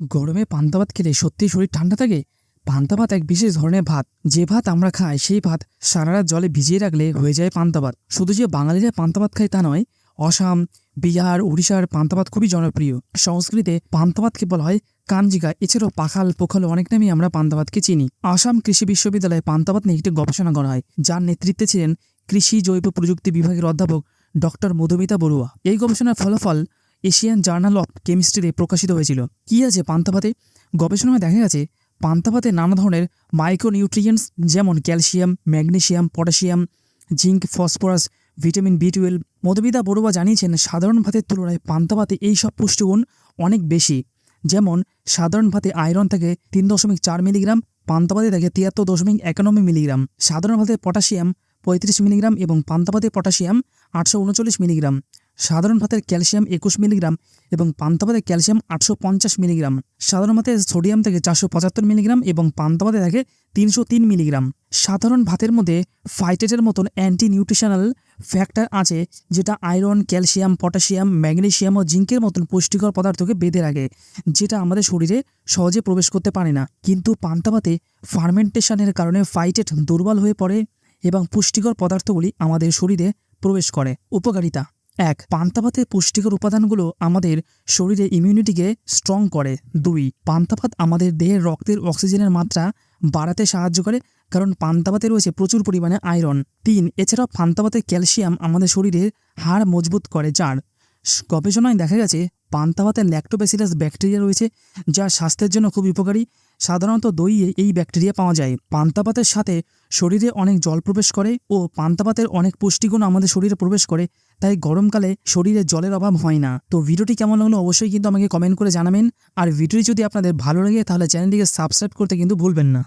গরমে পান্তা ভাত খেলে সত্যি শরীর ঠান্ডা থাকে? পান্তা ভাত এক বিশেষ ধরনের ভাত। যে ভাত আমরা খাই, সেই ভাত সারা রাত জলে ভিজিয়ে রাখলে হয়ে যায় পান্তা ভাত শুধু যে বাঙালিরা পান্তা ভাত খায় তা নয়, অসম, বিহার, উড়িষ্যার পান্তা ভাত খুবই জনপ্রিয়। সংস্কৃতে পান্তা ভাতকে বলা হয় কাঞ্জিকা। এছাড়াও পাখাল, পোখাল অনেক নামেই আমরা পান্তা ভাতকে চিনি। আসাম কৃষি বিশ্ববিদ্যালয়ে পান্তা ভাত নিয়ে একটি গবেষণা করা হয়, যার নেতৃত্বে ছিলেন কৃষি জৈব প্রযুক্তি বিভাগের অধ্যাপক ডক্টর মধুমিতা বড়ুয়া। এই গবেষণার ফলাফল এশিয়ান জার্নাল অফ কেমিস্ট্রিতে প্রকাশিত হয়েছিল। কি আছে পান্তা ভাতে গবেষণায় দেখা গেছে পান্তা ভাতে নানা ধরনের মাইক্রোনিউট্রিয়েন্টস যেমন calcium magnesium potassium zinc, phosphorus, vitamin B twelve, Madhubida Barua জানিয়েছেন, সাধারণ ভাতের তুলনায় পান্তা ভাতে এই সব পুষ্টিগুণ অনেক বেশি। যেমন, সাধারণ ভাতে আয়রন থাকে তিন দশমিক চার মিলিগ্রাম পান্তা ভাতে থাকে তিয়াত্তর দশমিক একানব্বই মিলিগ্রাম। সাধারণ ভাতে পটাশিয়াম পঁয়ত্রিশ মিলিগ্রাম এবং পান্তা ভাতে পটাশিয়াম আটশো উনচল্লিশ মিলিগ্রাম। সাধারণ ভাতের ক্যালসিয়াম একুশ মিলিগ্রাম এবং পান্তা ভাতে ক্যালসিয়াম আটশো পঞ্চাশ মিলিগ্রাম। সাধারণ ভাতে সোডিয়াম থেকে চারশো পঁচাত্তর মিলিগ্রাম এবং পান্তা ভাতে থাকে তিনশো তিন মিলিগ্রাম। সাধারণ ভাতের মধ্যে ফাইটেটের মতন অ্যান্টি নিউট্রিশনাল ফ্যাক্টর আছে, যেটা আয়রন ক্যালসিয়াম পটাশিয়াম ম্যাগনেসিয়াম ও জিঙ্কের মতন পুষ্টিকর পদার্থকে বেঁধে রাখে, যেটা আমাদের শরীরে সহজে প্রবেশ করতে পারে না। কিন্তু পান্তা ভাতে ফার্মেন্টেশনের কারণে ফাইটেট দুর্বল হয়ে পড়ে এবং পুষ্টিকর পদার্থগুলি আমাদের শরীরে প্রবেশ করে। উপকারিতা এক পান্তাভাতের পুষ্টিকর উপাদানগুলো আমাদের শরীরে ইমিউনিটিকে স্ট্রং করে। দুই পান্তাভাত আমাদের দেহের রক্তের অক্সিজেনের মাত্রা বাড়াতে সাহায্য করে, কারণ পান্তাভাতে রয়েছে প্রচুর পরিমাণে আয়রন তিন, এছাড়াও পান্তাভাতে ক্যালসিয়াম আমাদের শরীরের হাড় মজবুত করে চার গবেষণায় দেখা গেছে পান্তা ভাতে ল্যাক্টোব্যাসিলাস ব্যাকটেরিয়া রয়েছে, যা স্বাস্থ্যের জন্য খুব উপকারী। সাধারণত দইয়ে এই ব্যাকটেরিয়া পাওয়া যায়। পান্তাপাতের সাথে শরীরে অনেক জল প্রবেশ করে ও পান্তাপাতের অনেক পুষ্টিগুণ আমাদের শরীরে প্রবেশ করে, তাই গরমকালে শরীরে জলের অভাব হয় না। তো ভিডিওটি কেমন লাগল অবশ্যই কিন্তু আমাকে কমেন্ট করে জানাবেন। আর ভিডিওটি যদি আপনাদের ভালো লাগে তাহলে চ্যানেলটিকে সাবস্ক্রাইব করতে কিন্তু ভুলবেন না।